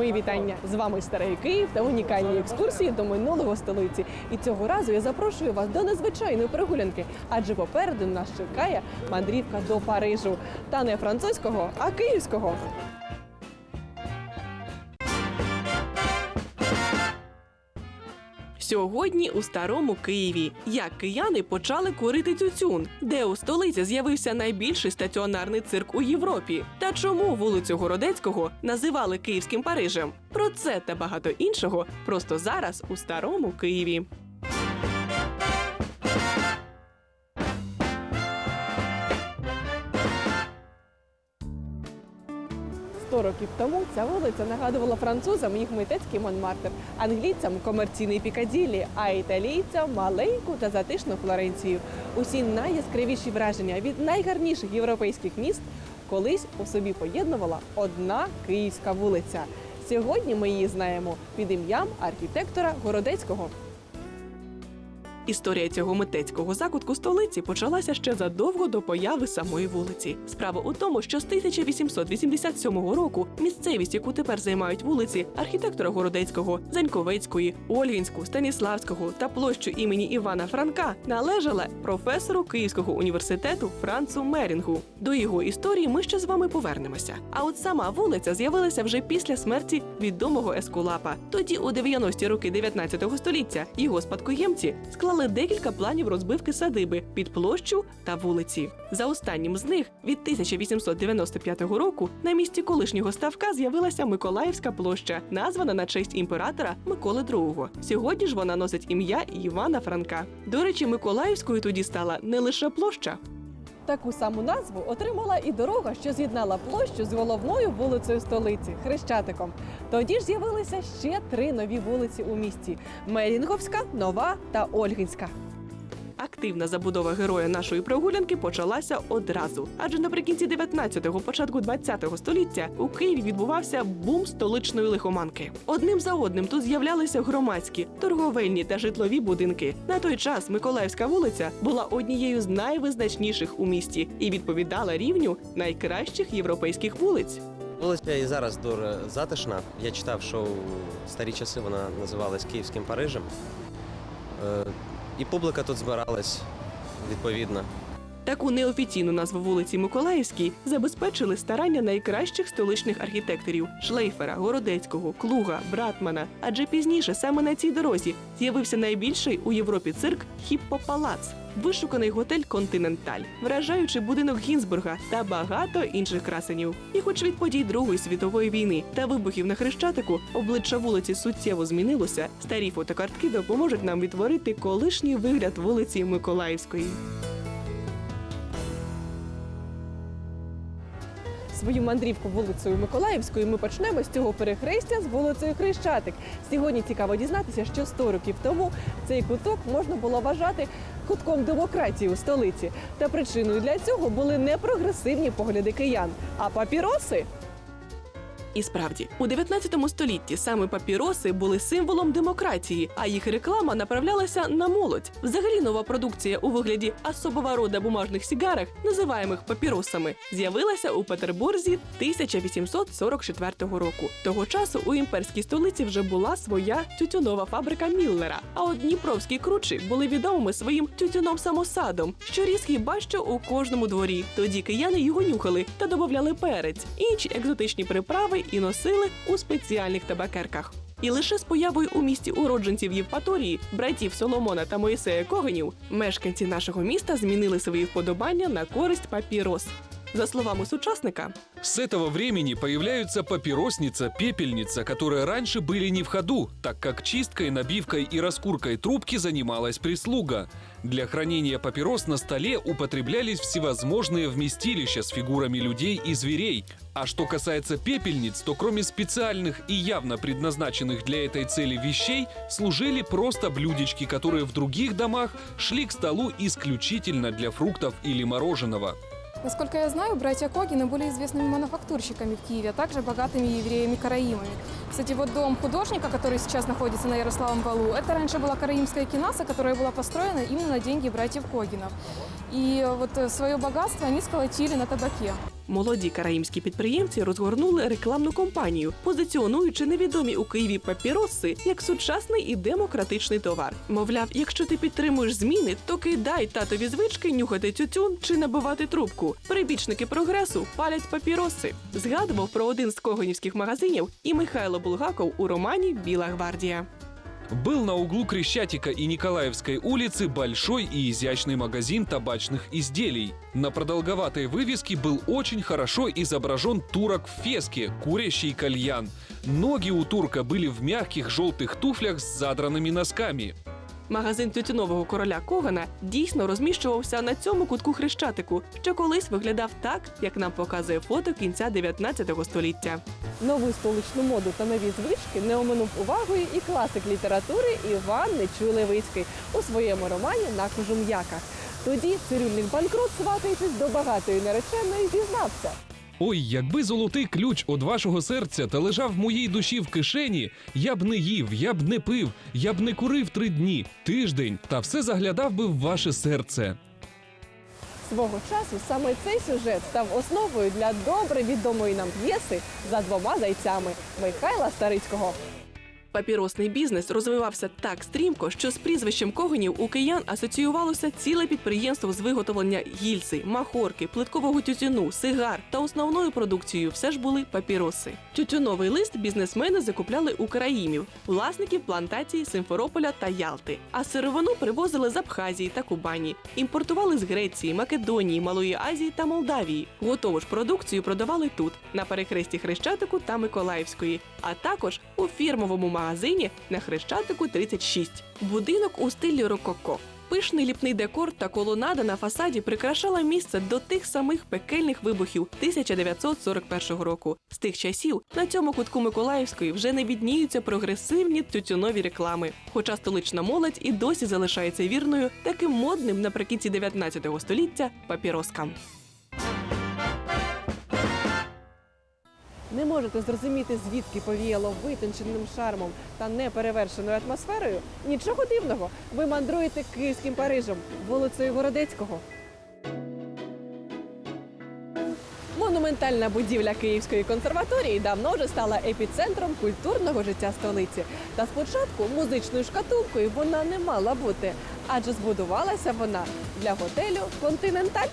Мої вітання з вами старий Київ та унікальні екскурсії до минулого столиці. І цього разу я запрошую вас до незвичайної прогулянки, адже попереду нас чекає мандрівка до Парижу. Та не французького, а київського. Сьогодні у старому Києві як кияни почали курити тютюн, де у столиці з'явився найбільший стаціонарний цирк у Європі. Та чому вулицю Городецького називали Київським Парижем? Про це та багато іншого просто зараз у старому Києві. Років тому ця вулиця нагадувала французам їх митецький Монмартр, англійцям комерційний Пікаділлі, а італійцям маленьку та затишну Флоренцію. Усі найяскравіші враження від найгарніших європейських міст колись у собі поєднувала одна київська вулиця. Сьогодні ми її знаємо під ім'ям архітектора Городецького. Історія цього митецького закутку столиці почалася ще задовго до появи самої вулиці. Справа у тому, що з 1887 року місцевість, яку тепер займають вулиці архітектора Городецького, Заньковецької, Ольгінську, Станіславського та площу імені Івана Франка, належала професору Київського університету Францу Мерінгу. До його історії ми ще з вами повернемося. А от сама вулиця з'явилася вже після смерті відомого ескулапа. Тоді, у 90-ті роки 19 століття, його спадкоємці склали декілька планів розбивки садиби під площу та вулиці. За останнім з них від 1895 року на місці колишнього ставка з'явилася Миколаївська площа, названа на честь імператора Миколи II. Сьогодні ж вона носить ім'я Івана Франка. До речі, Миколаївською тоді стала не лише площа. Таку саму назву отримала і дорога, що з'єднала площу з головною вулицею столиці Хрещатиком. Тоді ж з'явилися ще три нові вулиці у місті: Мерінговська, Нова та Ольгінська. Активна забудова героя нашої прогулянки почалася одразу, адже наприкінці 19-го, початку 20-го століття у Києві відбувався бум столичної лихоманки. Одним за одним тут з'являлися громадські, торговельні та житлові будинки. На той час Миколаївська вулиця була однією з найвизначніших у місті і відповідала рівню найкращих європейських вулиць. Вулиця і зараз дуже затишна. Я читав, що у старі часи вона називалась Київським Парижем. І публіка тут збиралась відповідно. Таку неофіційну назву вулиці Миколаївській забезпечили старання найкращих столичних архітекторів Шлейфера, Городецького, Клуга, Братмана. Адже пізніше саме на цій дорозі з'явився найбільший у Європі цирк Хіппо-Палац, вишуканий готель Континенталь, вражаючий будинок Гінзбурга та багато інших красенів. І хоч від подій Другої світової війни та вибухів на Хрещатику обличчя вулиці суттєво змінилося, старі фотокартки допоможуть нам відтворити колишній вигляд вулиці Миколаївської. Свою мандрівку вулицею Миколаївською ми почнемо з цього перехрестя з вулицею Хрещатик. Сьогодні цікаво дізнатися, що 100 років тому цей куток можна було вважати кутком демократії у столиці. Та причиною для цього були не прогресивні погляди киян, а папіроси. І справді, у 19 столітті саме папіроси були символом демократії, а їх реклама направлялася на молодь. Взагалі, нова продукція у вигляді особого рода бумажних сігарах, називаємих папіросами, з'явилася у Петербурзі 1844 року. Того часу у імперській столиці вже була своя тютюнова фабрика Міллера. А от дніпровські кручі були відомими своїм тютюном самосадом, що ріс хіба що у кожному дворі. Тоді кияни його нюхали та додавали перець, інші екзотичні приправи і носили у спеціальних табакерках. І лише з появою у місті уродженців Євпаторії, братів Соломона та Моїсея Когенів, мешканці нашого міста змінили свої вподобання на користь папірос. За словами сучасника, С этого времени появляются папиросница, пепельница, которые раньше были не в ходу, так как чисткой, набивкой и раскуркой трубки занималась прислуга. Для хранения папирос на столе употреблялись всевозможные вместилища с фигурами людей и зверей. А что касается пепельниц, то кроме специальных и явно предназначенных для этой цели вещей, служили просто блюдечки, которые в других домах шли к столу исключительно для фруктов или мороженого. Насколько я знаю, братья Когины были известными мануфактурщиками в Киеве, а также богатыми евреями-караимами. Кстати, вот дом художника, который сейчас находится на Ярославом валу, это раньше была караимская кинаса, которая была построена именно на деньги братьев Когинов. И вот свое богатство они сколотили на табаке. Молоді караїмські підприємці розгорнули рекламну кампанію, позиціонуючи невідомі у Києві папіроси як сучасний і демократичний товар. Мовляв, якщо ти підтримуєш зміни, то кидай татові звички нюхати тютюн чи набивати трубку. Прибічники прогресу палять папіроси. Згадував про один з когонівських магазинів і Михайло Булгаков у романі Біла гвардія. Был на углу Крещатика и Николаевской улицы большой и изящный магазин табачных изделий. На продолговатой вывеске был очень хорошо изображен турок в феске, курящий кальян. Ноги у турка были в мягких желтых туфлях с задранными носками. Магазин тютюнового короля Когана дійсно розміщувався на цьому кутку хрещатику, що колись виглядав так, як нам показує фото кінця 19 століття. Нову столичну моду та нові звички не оминув увагою і класик літератури Іван Нечуй Левицький у своєму романі На кожум'яках. Тоді цирюльник банкрут, сватаючись до багатої нареченої, зізнався. Ой, якби золотий ключ од вашого серця та лежав в моїй душі в кишені, я б не їв, я б не пив, я б не курив три дні, тиждень, та все заглядав би в ваше серце. Свого часу саме цей сюжет став основою для добре відомої нам п'єси за двома зайцями Михайла Старицького. Папіросний бізнес розвивався так стрімко, що з прізвищем Когонів у киян асоціювалося ціле підприємство з виготовлення гільзи, махорки, плиткового тютюну, сигар та основною продукцією все ж були папіроси. Тютюновий лист бізнесмени закупляли у караїмів, власників плантацій Симферополя та Ялти. А сировину привозили з Абхазії та Кубані, імпортували з Греції, Македонії, Малої Азії та Молдавії. Готову ж продукцію продавали тут, на перехресті Хрещатику та Миколаївської, а також у фірмовому магазині на Хрещатику 36. Будинок у стилі рококо. Пишний ліпний декор та колонада на фасаді прикрашала місце до тих самих пекельних вибухів 1941 року. З тих часів на цьому кутку Миколаївської вже не відніються прогресивні тютюнові реклами. Хоча столична молодь і досі залишається вірною таким модним наприкінці 19 століття папіроскам. Не можете зрозуміти, звідки повіяло витонченим шармом та неперевершеною атмосферою? Нічого дивного. Ви мандруєте київським Парижем, вулицею Городецького. Монументальна будівля Київської консерваторії давно вже стала епіцентром культурного життя столиці. Та спочатку музичною шкатулкою вона не мала бути, адже збудувалася вона для готелю Континенталь.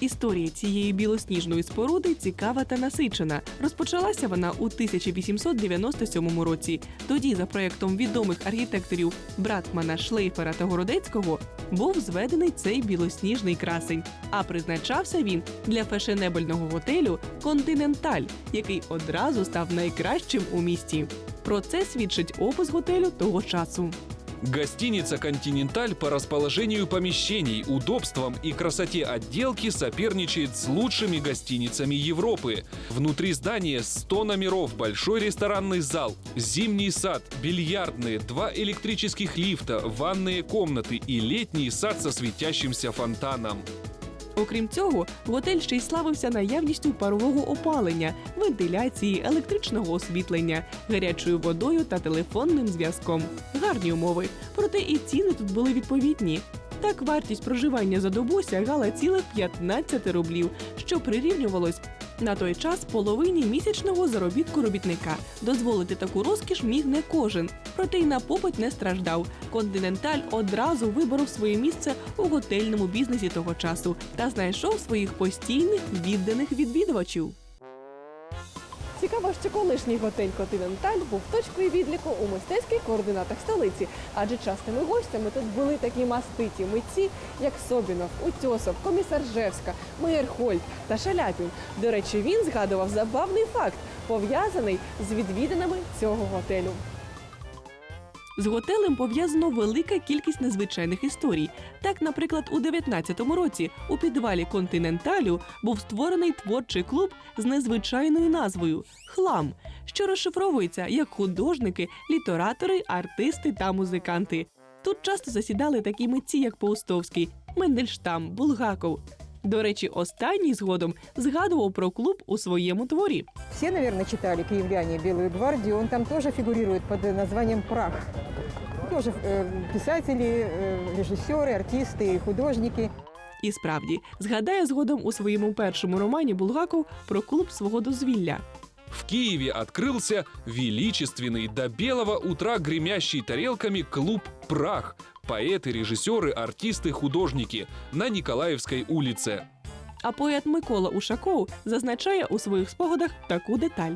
Історія цієї білосніжної споруди цікава та насичена. Розпочалася вона у 1897 році. Тоді, за проєктом відомих архітекторів Братмана, Шлейфера та Городецького, був зведений цей білосніжний красень. А призначався він для фешенебельного готелю Континенталь, який одразу став найкращим у місті. Про це свідчить опис готелю того часу. Гостиница «Континенталь» по расположению помещений, удобствам и красоте отделки соперничает с лучшими гостиницами Европы. Внутри здания 100 номеров, большой ресторанный зал, зимний сад, бильярдные, два электрических лифта, ванные комнаты и летний сад со светящимся фонтаном. Окрім цього, готель ще й славився наявністю парового опалення, вентиляції, електричного освітлення, гарячою водою та телефонним зв'язком. Гарні умови, проте і ціни тут були відповідні. Так вартість проживання за добу сягала цілих 15 рублів, що прирівнювалось на той час половині місячного заробітку робітника. Дозволити таку розкіш міг не кожен, проте й на попит не страждав. Континенталь одразу виборов своє місце у готельному бізнесі того часу та знайшов своїх постійних відданих відвідувачів. Цікаво, що колишній готель Континенталь був точкою відліку у мистецьких координатах столиці, адже частими гостями тут були такі маститі митці, як Собінов, Утьосов, комісар Жевська, Мейерхольд та Шаляпін. До речі, він згадував забавний факт, пов'язаний з відвідинами цього готелю. З готелем пов'язано велика кількість незвичайних історій. Так, наприклад, у 19-му році у підвалі континенталю був створений творчий клуб з незвичайною назвою Хлам, що розшифровується як художники, літератори, артисти та музиканти. Тут часто засідали такі митці, як Паустовський, Мендельштам, Булгаков. До речі, останній згодом згадував про клуб у своєму творі. Все, наверное, читали «Киевляне. Белую гвардию». Он там тоже фигурирует под названием «Прах». Тоже э, писатели, э, режиссеры, артисты, художники. І справді згадає згодом у своєму першому романі Булгаков про клуб свого дозвілля. В Киеве открылся величественный до белого утра гремящий тарелками клуб «Прах». Поэты, режиссеры, артисты, художники на Николаевской улице. А поет Микола Ушаков зазначає у своїх спогадах таку деталь.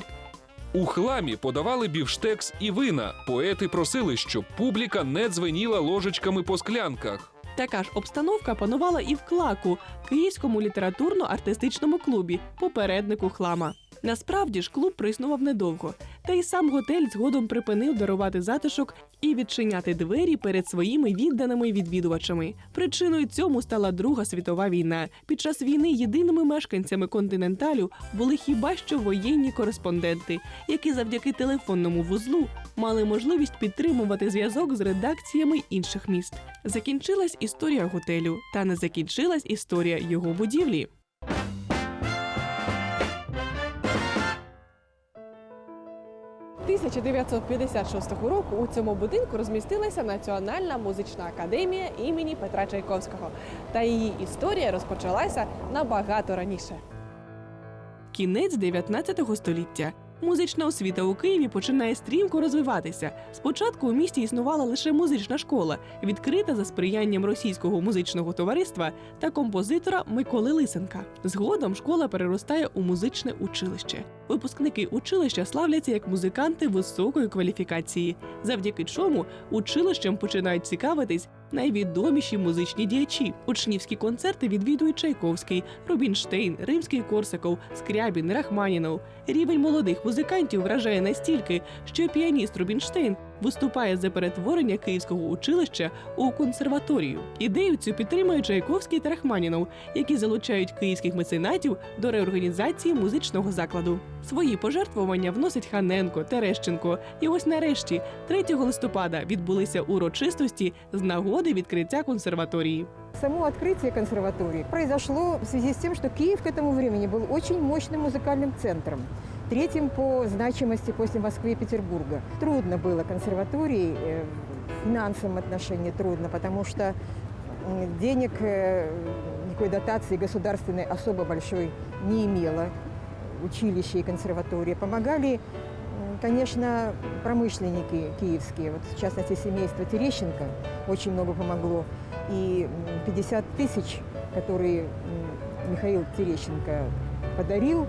У хламі подавали бівштекс і вина. Поети просили, щоб публіка не дзвеніла ложечками по склянках. Така ж обстановка панувала і в клаку, київському літературно-артистичному клубі, попереднику хлама. Насправді ж клуб проіснував недовго, та й сам готель згодом припинив дарувати затишок і відчиняти двері перед своїми відданими відвідувачами. Причиною цьому стала Друга світова війна. Під час війни єдиними мешканцями континенталю були хіба що воєнні кореспонденти, які завдяки телефонному вузлу мали можливість підтримувати зв'язок з редакціями інших міст. Закінчилась історія готелю, та не закінчилась історія його будівлі. – 1956 року у цьому будинку розмістилася Національна музична академія імені Петра Чайковського. Та її історія розпочалася набагато раніше. Кінець 19 століття. Музична освіта у Києві починає стрімко розвиватися. Спочатку у місті існувала лише музична школа, відкрита за сприянням російського музичного товариства та композитора Миколи Лисенка. Згодом школа переростає у музичне училище. Випускники училища славляться як музиканти високої кваліфікації, завдяки чому училищем починають цікавитись найвідоміші музичні діячі. Учнівські концерти відвідують Чайковський, Рубінштейн, Римський Корсаков, Скрябін, Рахманінов. Рівень молодих музикантів вражає настільки, що піаніст Рубінштейн виступає за перетворення київського училища у консерваторію. Ідею цю підтримують Чайковський та Рахманінов, які залучають київських меценатів до реорганізації музичного закладу. Свої пожертвування вносять Ханенко, Терещенко. І ось нарешті, 3 листопада, відбулися урочистості з нагоди відкриття консерваторії. Само открытие консерватории произошло в связи с тем, что Киев к этому времени был очень мощным музыкальным центром, третьим по значимости после Москвы и Петербурга. Трудно было консерватории э, в финансовом отношении трудно, потому что м, денег, э, никакой дотации государственной особо большой не имело училище и консерватория. Помогали, м, конечно, промышленники киевские, вот в частности семейство Терещенко очень много помогло. И м, 50 тысяч, которые м, Михаил Терещенко подарил,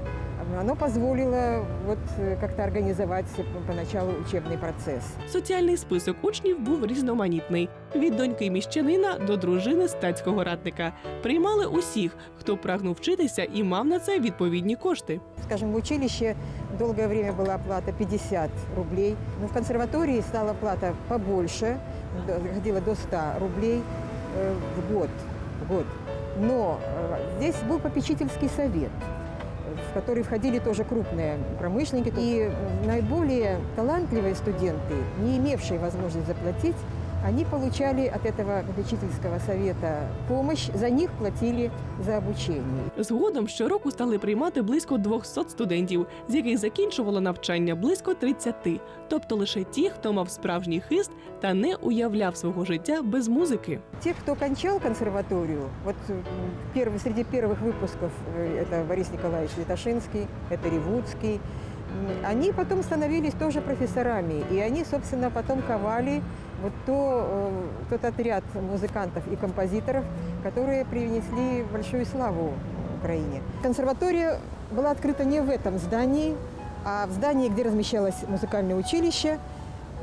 оно позволило вот э, как-то организовать поначалу учебный процесс. Соціальний список учнів був різноманітний: від доньки міщанина до дружини статського ратника. Приймали усіх, хто прагнув вчитися і мав на це відповідні кошти. Скажем, в училище долгое время была оплата 50 рублей, но в консерватории стала плата побольше, до- доходила до 100 рублей э, в год. В год. Но э, здесь был попечительский совет, в который входили тоже крупные промышленники. И м, наиболее талантливые студенты, не имевшие возможность заплатить, они получали от этого попечительского совета помощь, за них платили за обучение. Згодом щороку стали приймати близько 200 студентів, з яких закінчувало навчання близько 30, тобто лише ті, хто мав справжній хист та не уявляв свого життя без музики. Те, кто кончал консерваторию, вот м, первый, среди первых выпусков э, это Борис Николаевич Литошинский, это Ревудский, м, они потом становились тоже профессорами, и они, собственно, потом ковали вот то, э, тот отряд музыкантов и композиторов, которые принесли большую славу Украине. Консерватория была открыта не в этом здании, а в здании, где размещалось музыкальное училище.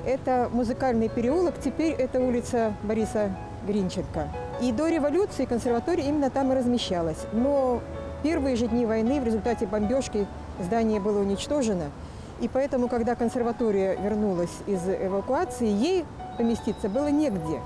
Это музыкальный переулок, теперь это улица Бориса Гринченко. И до революции консерватория именно там и размещалась. Но первые же дни войны в результате бомбежки здание было уничтожено. И поэтому, когда консерватория вернулась из эвакуации, ей поместиться было негде.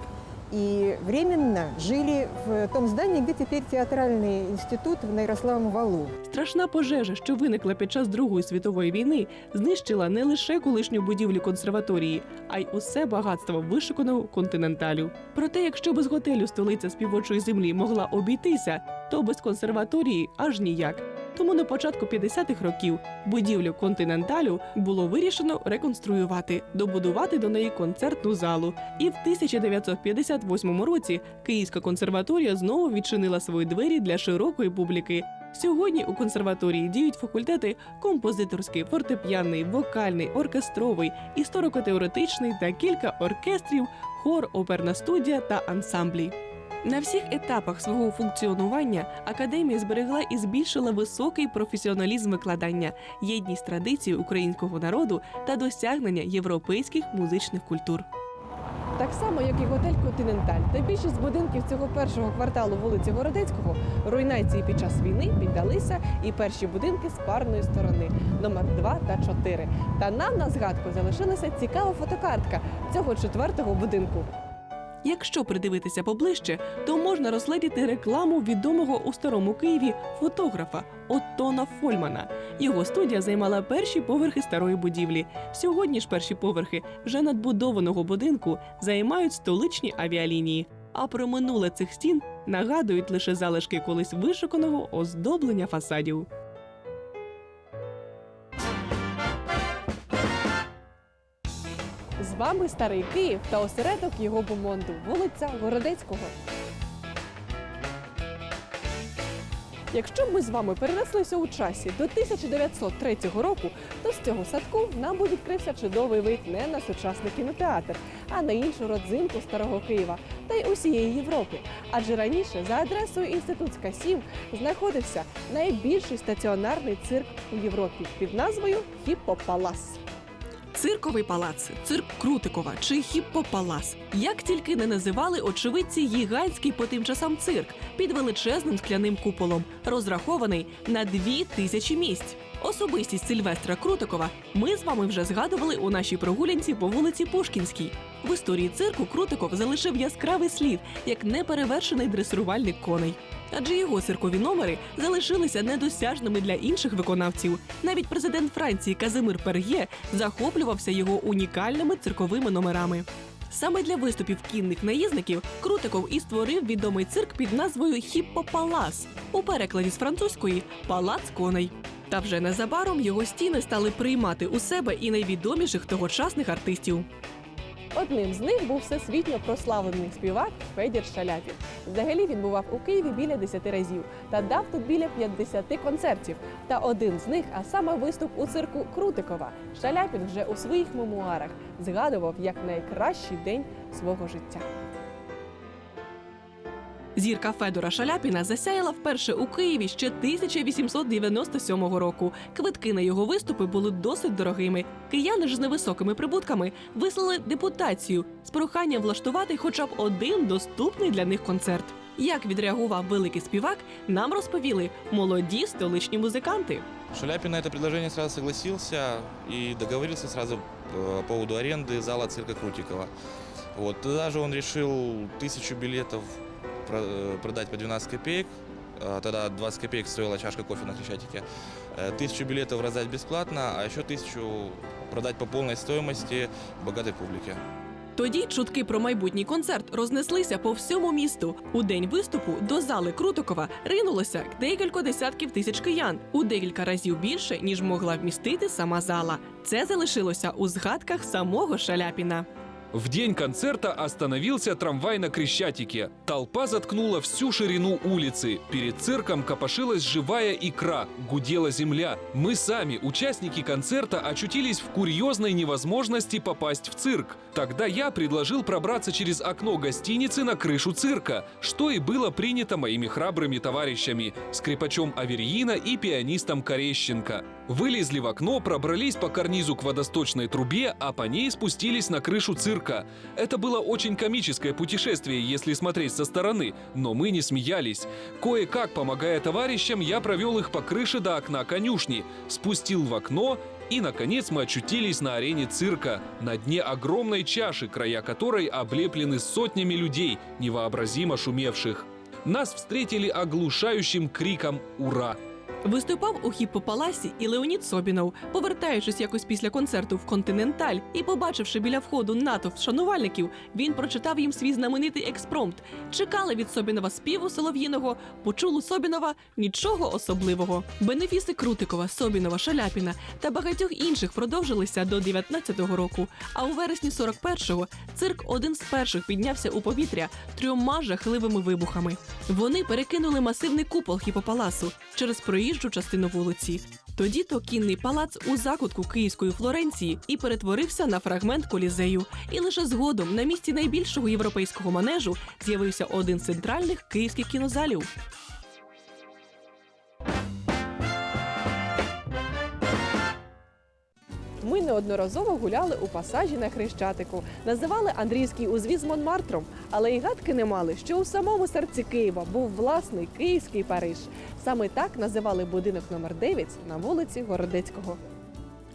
И временно жили в том здании, где теперь театральный институт на Ярославом валу. Страшна пожежа, що виникла під час Другої світової війни, знищила не лише колишню будівлю консерваторії, а й усе багатство вишуканого континенталю. Проте, якщо без готелю столиця співочої землі могла обійтися, то без консерваторії аж ніяк. Тому на початку 50-х років будівлю континенталю було вирішено реконструювати, добудувати до неї концертну залу. І в 1958 році Київська консерваторія знову відчинила свої двері для широкої публіки. Сьогодні у консерваторії діють факультети композиторський, фортепіанний, вокальний, оркестровий, історико-теоретичний та кілька оркестрів, хор, оперна студія та ансамблі. На всіх етапах свого функціонування академія зберегла і збільшила високий професіоналізм викладання, єдність традицій українського народу та досягнення європейських музичних культур. Так само, як і готель Континенталь та більшість будинків цього першого кварталу вулиці Городецького руйнації під час війни піддалися і перші будинки з парної сторони номер 2 та 4. Та нам на згадку залишилася цікава фотокартка цього четвертого будинку. Якщо придивитися поближче, то можна розгледіти рекламу відомого у старому Києві фотографа Оттона Фольмана. Його студія займала перші поверхи старої будівлі. Сьогодні ж перші поверхи вже надбудованого будинку займають столичні авіалінії. А про минуле цих стін нагадують лише залишки колись вишуканого оздоблення фасадів. З вами старий Київ та осередок його бомонду, вулиця Городецького. Якщо б ми з вами перенеслися у часі до 1903 року, то з цього садку нам би відкрився чудовий вид не на сучасний кінотеатр, а на іншу родзинку старого Києва та й усієї Європи. Адже раніше за адресою Інститутська 7 знаходився найбільший стаціонарний цирк у Європі під назвою Хіпопалас. Цирковий палац, цирк Крутикова чи Хіппопалас. Як тільки не називали очевидці гігантський по тим часам цирк під величезним скляним куполом, розрахований на дві тисячі місць. Особистість Сильвестра Крутикова ми з вами вже згадували у нашій прогулянці по вулиці Пушкінській. В історії цирку Крутиков залишив яскравий слід як неперевершений дресирувальник коней. Адже його циркові номери залишилися недосяжними для інших виконавців. Навіть президент Франції Казимир Пергє захоплювався його унікальними цирковими номерами. Саме для виступів кінних наїзників Крутиков і створив відомий цирк під назвою Хіппопалас у перекладі з французької Палац коней. Та вже незабаром його стіни стали приймати у себе і найвідоміших тогочасних артистів. Одним з них був всесвітньо прославлений співак Федір Шаляпін. Взагалі він бував у Києві біля 10 разів та дав тут біля 50 концертів. Та один з них, а саме виступ у цирку Крутикова, Шаляпін вже у своїх мемуарах згадував як найкращий день свого життя. Зірка Федора Шаляпіна засяяла вперше у Києві ще 1897 року. Квитки на його виступи були досить дорогими. Кияни ж з невисокими прибутками вислали депутацію з проханням влаштувати хоча б один доступний для них концерт. Як відреагував великий співак, нам розповіли молоді столичні музиканти. Шаляпин на это предложение сразу согласился и договорился сразу э, по поводу аренды зала цирка Крутикова. Вот, тогда же он решил тысячу билетов про- э, продать по 12 копеек. А Тогда 20 копеек стоила чашка кофе на Хрещатике. Э, Тысячу билетов раздать бесплатно, а еще тысячу продать по полной стоимости богатой публике. Тоді чутки про майбутній концерт рознеслися по всьому місту. У день виступу до зали Крутикова ринулося декілька десятків тисяч киян у декілька разів більше, ніж могла вмістити сама зала. Це залишилося у згадках самого Шаляпіна. В день концерта остановился трамвай на Крещатике. Толпа заткнула всю ширину улицы. Перед цирком копошилась живая икра, гудела земля. Мы сами, участники концерта, очутились в курьезной невозможности попасть в цирк. Тогда я предложил пробраться через окно гостиницы на крышу цирка, что и было принято моими храбрыми товарищами, скрипачом Аверьина и пианистом Корещенко. Вылезли в окно, пробрались по карнизу к водосточной трубе, а по ней спустились на крышу цирка. Это было очень комическое путешествие, если смотреть со стороны, но мы не смеялись. Кое-как, помогая товарищам, я провел их по крыше до окна конюшни, спустил в окно, и, наконец, мы очутились на арене цирка, на дне огромной чаши, края которой облеплены сотнями людей, невообразимо шумевших. Нас встретили оглушающим криком «Ура!». Виступав у хіппо-паласі і Леонід Собінов, повертаючись якось після концерту в Континенталь і побачивши біля входу натовп шанувальників, він прочитав їм свій знаменитий експромт. Чекали від Собінова співу солов'їного, почули Собінова нічого особливого. Бенефіси Крутикова, Собінова, Шаляпіна та багатьох інших продовжилися до 19-го року. А у вересні 41-го цирк один з перших піднявся у повітря трьома жахливими вибухами. Вони перекинули масивний купол хіпопаласу через проїжджу частину вулиці. Тоді то кінний палац у закутку Київської Флоренції і перетворився на фрагмент колізею. І лише згодом на місці найбільшого європейського манежу з'явився один з центральних київських кінозалів. Ми неодноразово гуляли у пасажі на Хрещатику, називали Андрійський узвіз Монмартром, але й гадки не мали, що у самому серці Києва був власний київський Париж. Саме так називали будинок номер 9 на вулиці Городецького.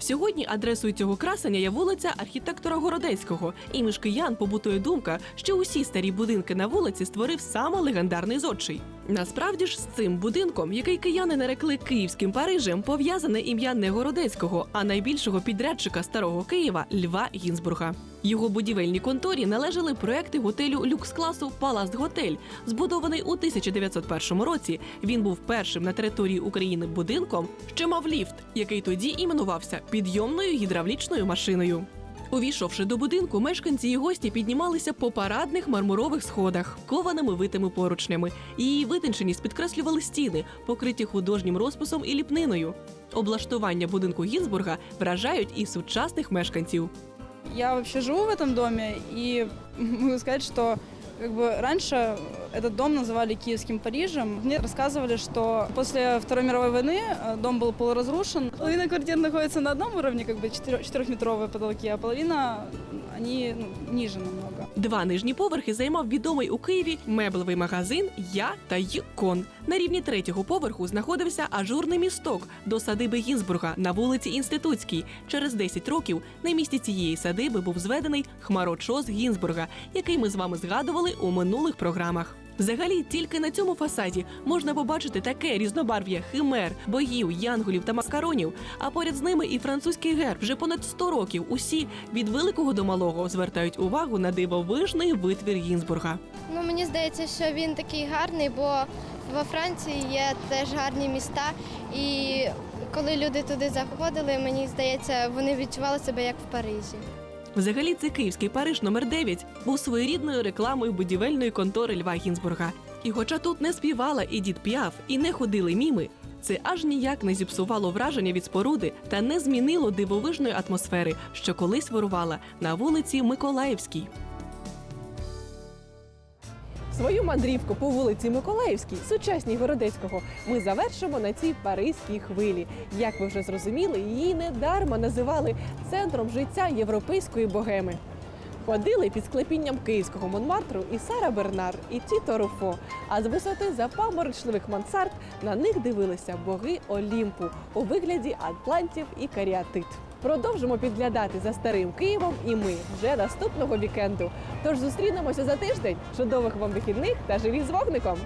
Сьогодні адресою цього красення є вулиця архітектора Городецького. І між киян побутує думка, що усі старі будинки на вулиці створив саме легендарний зодчий. Насправді ж з цим будинком, який кияни нарекли київським Парижем, пов'язане ім'я не Городецького, а найбільшого підрядчика старого Києва Льва Гінзбурга. Його будівельній конторі належали проекти готелю люкс-класу Паласт Готель. Збудований у 1901 році. Він був першим на території України будинком, що мав ліфт, який тоді іменувався підйомною гідравлічною машиною. Увійшовши до будинку, мешканці і гості піднімалися по парадних мармурових сходах, кованими витими поручнями. Її витонченість підкреслювали стіни, покриті художнім розписом і ліпниною. Облаштування будинку Гінзбурга вражають і сучасних мешканців. Я вообще живу в этом доме и могу сказать, что как бы раньше этот дом называли Киевским Парижем. Мне рассказывали, что после Второй мировой войны э, дом был полуразрушен. Половина квартир находится на одном уровне, как бы четырех- четырехметровые потолки, а половина они ну, ниже намного. Два нижні поверхи займав відомий у Києві меблевий магазин Я та Юкон. На рівні третього поверху знаходився ажурний місток до садиби Гінзбурга на вулиці Інститутській. Через 10 років на місці цієї садиби був зведений хмарочос Гінзбурга, який ми з вами згадували у минулих програмах. Взагалі, тільки на цьому фасаді можна побачити таке різнобарв'я химер, богів, янголів та маскаронів. А поряд з ними і французький герб. Вже понад 100 років усі від великого до малого звертають увагу на дивовижний витвір Гінзбурга. Ну, мені здається, що він такий гарний, бо во Франції є теж гарні міста. І коли люди туди заходили, мені здається, вони відчували себе як в Парижі. Взагалі, це київський Париж номер 9 був своєрідною рекламою будівельної контори Льва Гінзбурга. І хоча тут не співала і дід п'яв, і не ходили міми, це аж ніяк не зіпсувало враження від споруди та не змінило дивовижної атмосфери, що колись вирувала на вулиці Миколаївській. Свою мандрівку по вулиці Миколаївській, сучасній Городецького, ми завершимо на цій паризькій хвилі. Як ви вже зрозуміли, її недарма називали центром життя європейської богеми. Ходили під склепінням київського Монмартру і Сара Бернар, і Тіто Руфо. А з висоти запаморочливих мансард на них дивилися боги Олімпу у вигляді атлантів і каріатит. Продовжимо підглядати за старим Києвом і ми вже наступного вікенду. Тож зустрінемося за тиждень. Чудових вам вихідних та живі з вогником!